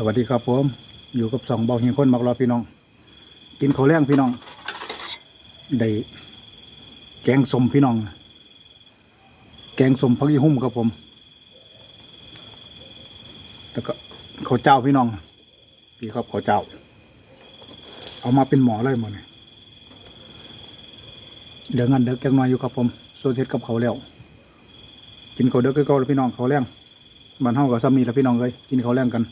สวัสดีครับผม อยู่กับสองเบาเฮียงคนมักรอพี่น้อง กินข้าวแรงพี่น้อง ได้แกงสมพี่น้อง แกงสมพักยี่หุ่มครับผม แล้วก็ข้าวเจ้าพี่น้อง พี่ครับข้าวเจ้า เอามาเป็นหมอเลยหมดเนี่ยเดี๋ยวงั้นเด็กจังน้อยอยู่ครับผมโซเซตกับเขาวแล้ว กินข้าวเด็กก็เก่าแล้วพี่น้องข้าวแรงบ้านเฮากับซ้ำนี่แล้วพี่น้องเลยกินข้าวแรงกัน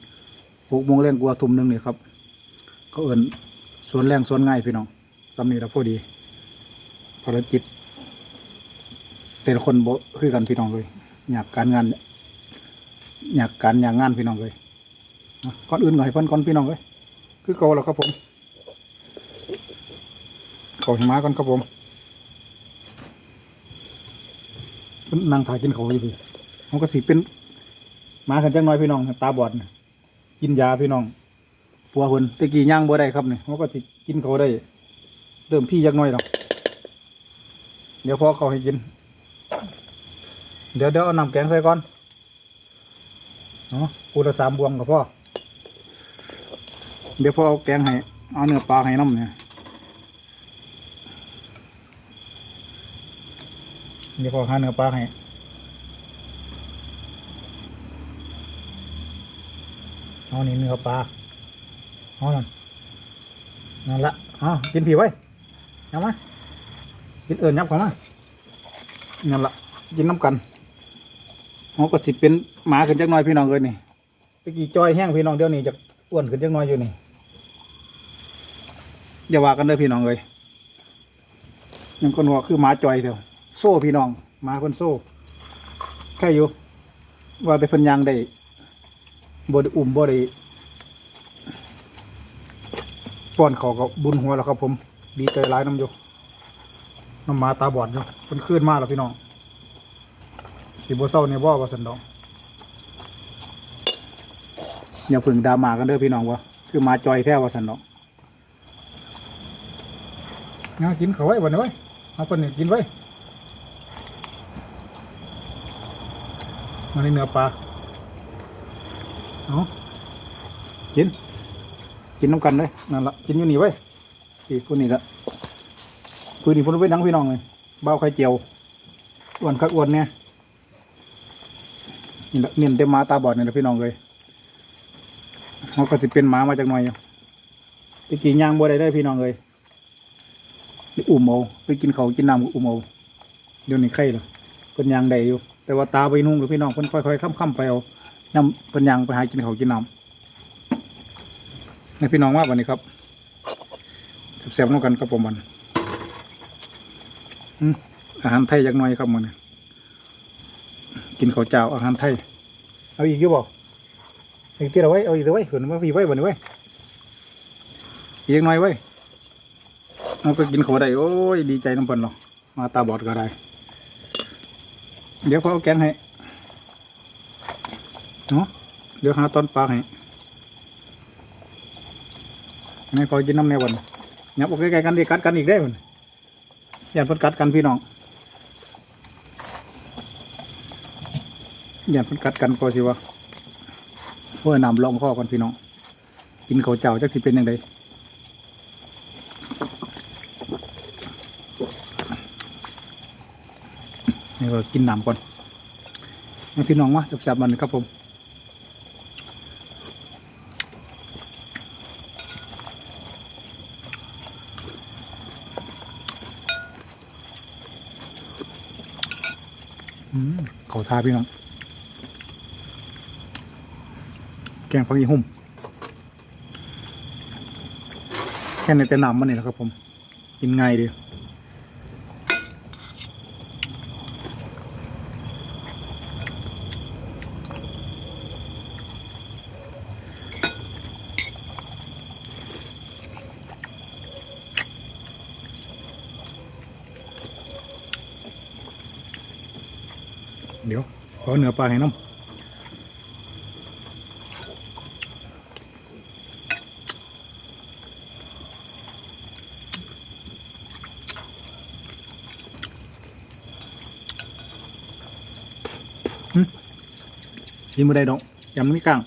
หกโมงแรงกว่าทุ่มหนึ่งนี่ครับเขาเอิ่นสวนแรงสวนง่ายพี่น้องสำนีแล้วพอดีภารกิจแต่ละคนบ่คือกันพี่น้องเลยอยากการงานอยากการอยากงานพี่น้องเลยก่อนอื่นก็ให้เพิ่นก่อนพี่น้องเลยคือเก่าแล้วครับผมขอหิมะก่อนครับผมนั่งถ่ายกินเขาอยู่พี่มันก็สิเป็นหมากันจังน้อยพี่น้องตาบอดน่ะ กินยาพี่น้องปัวคนตะกี้ย่างบ่ได้ครับเนี่ยเขาก็สิกินเขาได้ เริ่มพี่ยักหน้อยหรอกเดี๋ยวพอเขาให้กิน เดี๋ยวเดี๋ยวเอาน้ำแกงใส่ก่อนเนาะกูละสามบวงกับพ่อ เดี๋ยวพ่อเอาแกงให้ เอาเนื้อปลาให้น้ำเนี่ยเดี๋ยวพ่อหาเนื้อปลาให้ เอานี่เนื้อปลาเอานั่นนั่นละเอากินผีไว้เอามากินเอิญยับเข้ามานั่นละกินน้ำกันเขาก็สิเป็นหมาขึ้นจักหน่อยพี่น้องเลยนี่ตะกี้จอยแห้งพี่น้องเดี๋ยวนี้จะอ้วนขึ้นจักหน่อยอยู่นี่อย่าว่ากันเลยพี่น้องเลยยังคนว่าคือหมาจอยเถอะโซ่พี่น้องหมาเพิ่นโซ่แค่อยู่ว่าแต่พิ่นยางได้ บไดอุ่มบไดป้อนเขากับบุญหัวแล้วครับ ผม ดีใจร้ายน้ำอยู่น้ำมาตาบอดอยู่เป็นขึ้นมากแล้วพี่น้องสีบัวเศร้าเนี่ยว่าว่าสันดองอย่าพึ่งดามากันเด้อพี่น้องวะคือมาจอยแท้ว่าสันดองงั้นกินเขาไว้วันนี้ไว้เอาเป็นนี่กินไว้มาในเนื้อปลา เอากิน กินน้ำกันเลยนั่นละกินอยู่นี่ไว้อีกคนนี้ละคุยนี่พุ่นไปดังพี่น้องเลยเบ้าไข่เจียวอ้วนคักอ้วนเนี่ยนี่ละเนียนเต็มมาตาบอดเนี่แหละพี่น้องเลยเขาก็สิเป็นหมามาจากหน่อยอยู่ไปกินย่างบัวได้ได้พี่น้องเลยไปอุ่มเอาไปกินเขากินน้ำอุ่มเอาเดี๋ยวนี้ไข่เลยเป็นยางได้อยู่ แต่ว่าตาไปนุ่งกับพี่น้องเพิ่นค่อยๆค่ำๆไปเอา น้ำเป็นยังไปหากินเขากินน้ำให้พี่น้องว่าวันนี้ครับแซ่บๆน้องกันครับผมมันอาหารไทยจักน่อยครับมันกินข้าวเจ้าอาหารไทย เอาอีกอยู่บ่อีกที่เราไว้เอาอีกเดี๋ยวไว้ขืนมาพี่ไว้วันนี้ไว้อีกจักน่อยไว้เราก็กินเขาวได้โอ้ยดีใจน้ำเพิ่นหรอกมาตาบอดก็ได้ เดี๋ยวพอเอาแกงให้ เนาะเดี๋ยวหาตอนปลาให้ไม่พอกินน้ำในวันยับออกใกล้ๆกันดีกัดกันอีกได้มันอย่าเพิ่นกัดกันพี่น้องอย่าเพิ่นกัดกันพอสิวะเพื่อนำลองข้อกันพี่น้อง กินข้าวเจ้าจักสิเป็นยังไงนี่ก็กินน้ำก่อนพี่น้องมาจับๆมันครับผม เขาทาพี่น้อง แกงพักอีหุ่ม แค่ในแต่น้ำมันนี่แหละครับผม กินง่ายดี เดี๋ยว ขอเนื้อปลาให้น้ำหึชิมไม่ได้ดอกยำไม่กลาง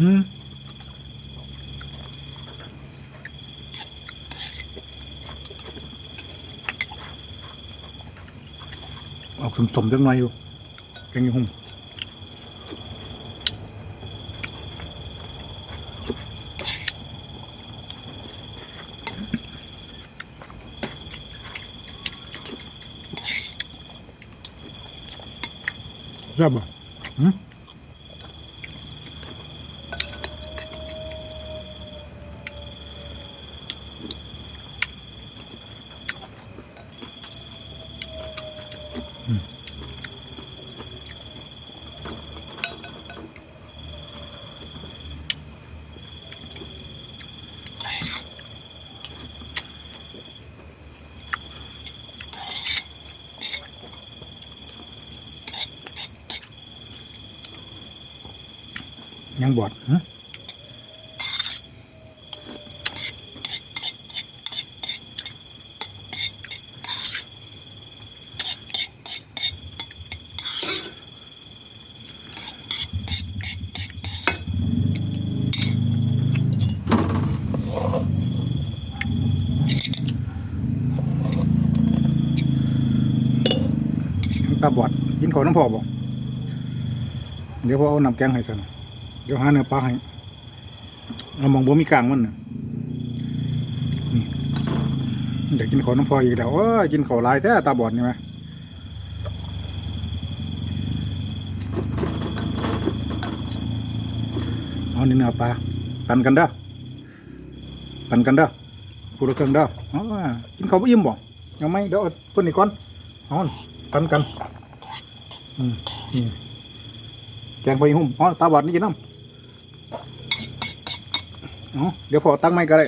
อืมออกสมๆจังหน่อยอยู่แกงยี่หุ่มแซ่บบ่หืม ยังบอดหึยังตาบอดกินข้าวน้ำพอบอกเดี๋ยวพอเอาน้ำแกงให้ซะหน่อย เดี๋ยวหาเนื้อปลาให้เรามองบ่มีกลางมันน่ะนี่เดี๋ยวกินข้าวน้ำพออีกแล้วโอ้ยกินข้าวลายแท้ตาบอดนี่ไหมเอานี่เนื้อปลาปันกันเด้อปันกันเด้อพูดละเครื่องเด้ออ๋อกินข้าวบ่อิ่มบ่ยังไม่เดี๋ยวเอเพิ่นนี่ก่อนเอาปันกันอืมแกงไปหุ่มอ๋อตาบอดนี่กินน้ำอ๋อ เดี๋ยวพอตั้งไม้ก็ได้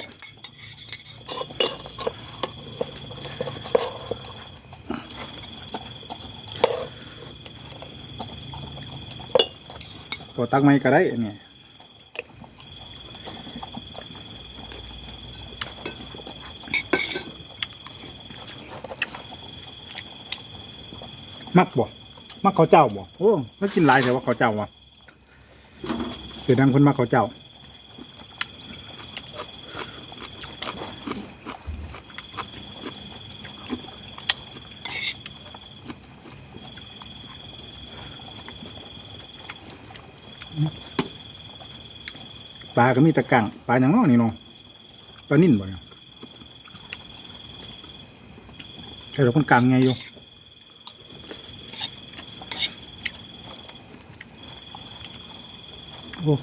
พอตั้งไม้ก็ได้เนี่ยมักบ่มักเขาวเจ้าบ่โอ้แล้วกินหลายแต่ว่าเขาวเจ้าวะเกิดดังคนมักเขาวเจ้า ปลาก็มีตะกังปลาอย่างน้อนี่เน้องปลานิ่นบ่เนี่ยใช่เราคนกลางไงอยู่โอ้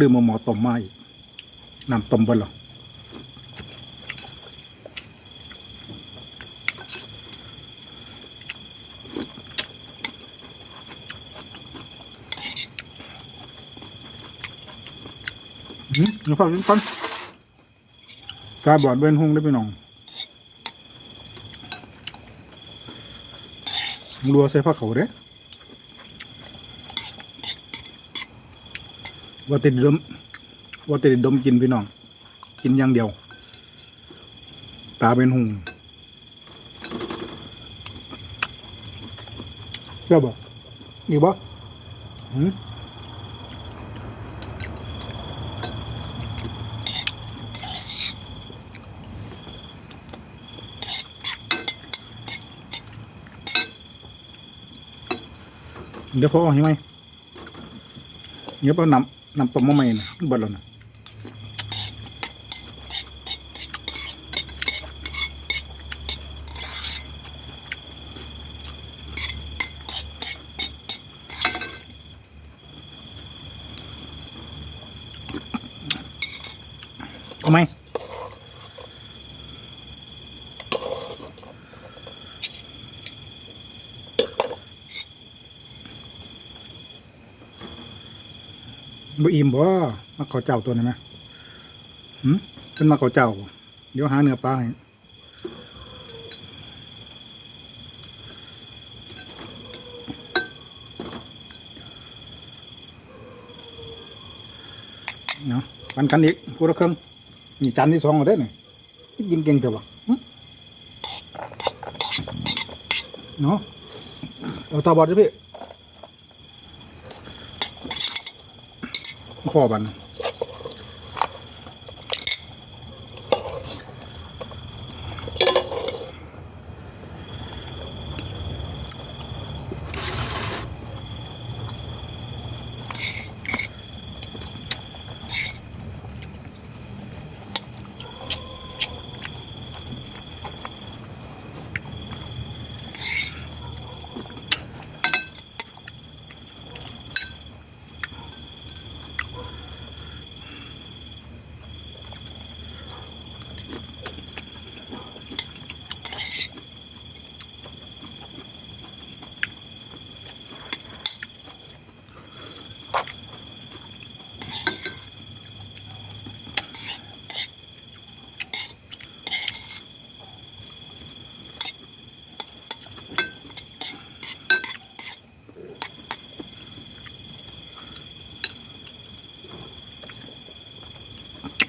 ลืมเอาหมอต้มมาอีกน้ำต้มบนหรอ อืมเดี๋ยวฟังก่อนกายบอดเบนหงได้ไปหน่องรัวใส่ผ้าเขาวเด้ว่าติดดมว่าติดดมกินพี่น้อง กินอย่างเดียว ตาเป็นหุงเชื่อบ่นี่บ่ เดี๋ยวพอเอาให้ไหมเดี๋ยวเอานำนำต้มมาใหม่นะเบิดแล้วนะ บ่อิ่มบ่มาขอเจ้าตัวนี้ไหมหืมเป็นมาขอเจ้า เดี๋ยวหาเนื้อปลาให้เนาะปันกันอีกพูดละครึ่งนี่จานที่สองแล้วเด้เนี่ยกินเก่งเถอะวะเนาะเอาตาบอดดิพี่ ข้อบัน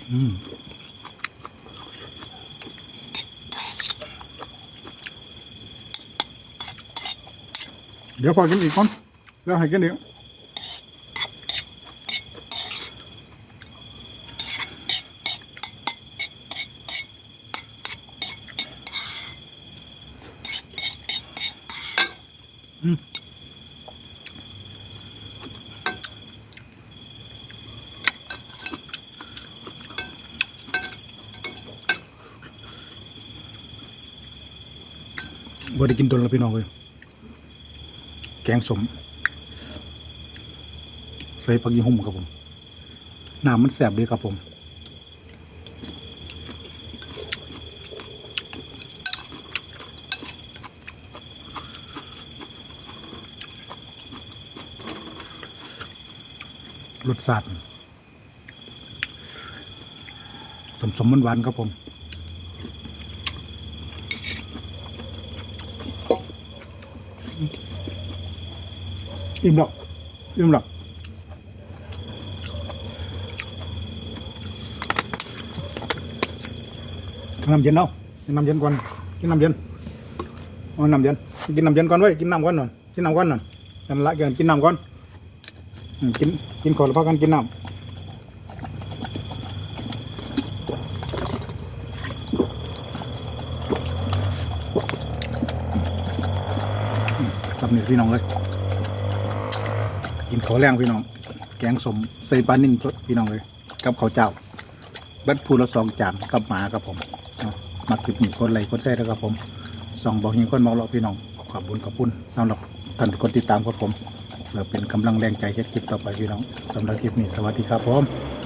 เดี๋ยวพอกินอีกคนแล้วให้กินอีกอืม บ่ได้กินโดนแล้วพี่น้องเลยแกงสม ใส่ผักยี่หุ่มครับผมน้ำมันแสบดีครับผมรสชาติสมสมมันหวานๆครับผม อิ่มหรอกอิ่มหรอกน้ำเย็นเอากินน้ำเย็นก่อนกินน้ำเย็นเอาน้ำเย็นกินน้ำเย็น กินข้าวแรงพี่น้อง แกงสมใส่ปลานิ่มพี่น้องเลยกับข้าวเจ้าเบัดพูละสองจานกับหมาครับผมเอามาคลิปนี้คนไรคนแชร์แล้วครับผมสองบอกยิงคนมองเราพี่น้องขอบคุญขอบคุณสำหรับท่านคนติดตามครับผมเพื่อเป็นกำลังแรงใจเฮ็ดคลิปต่อไปพี่น้องสำหรับคลิปนี้สวัสดีครับผม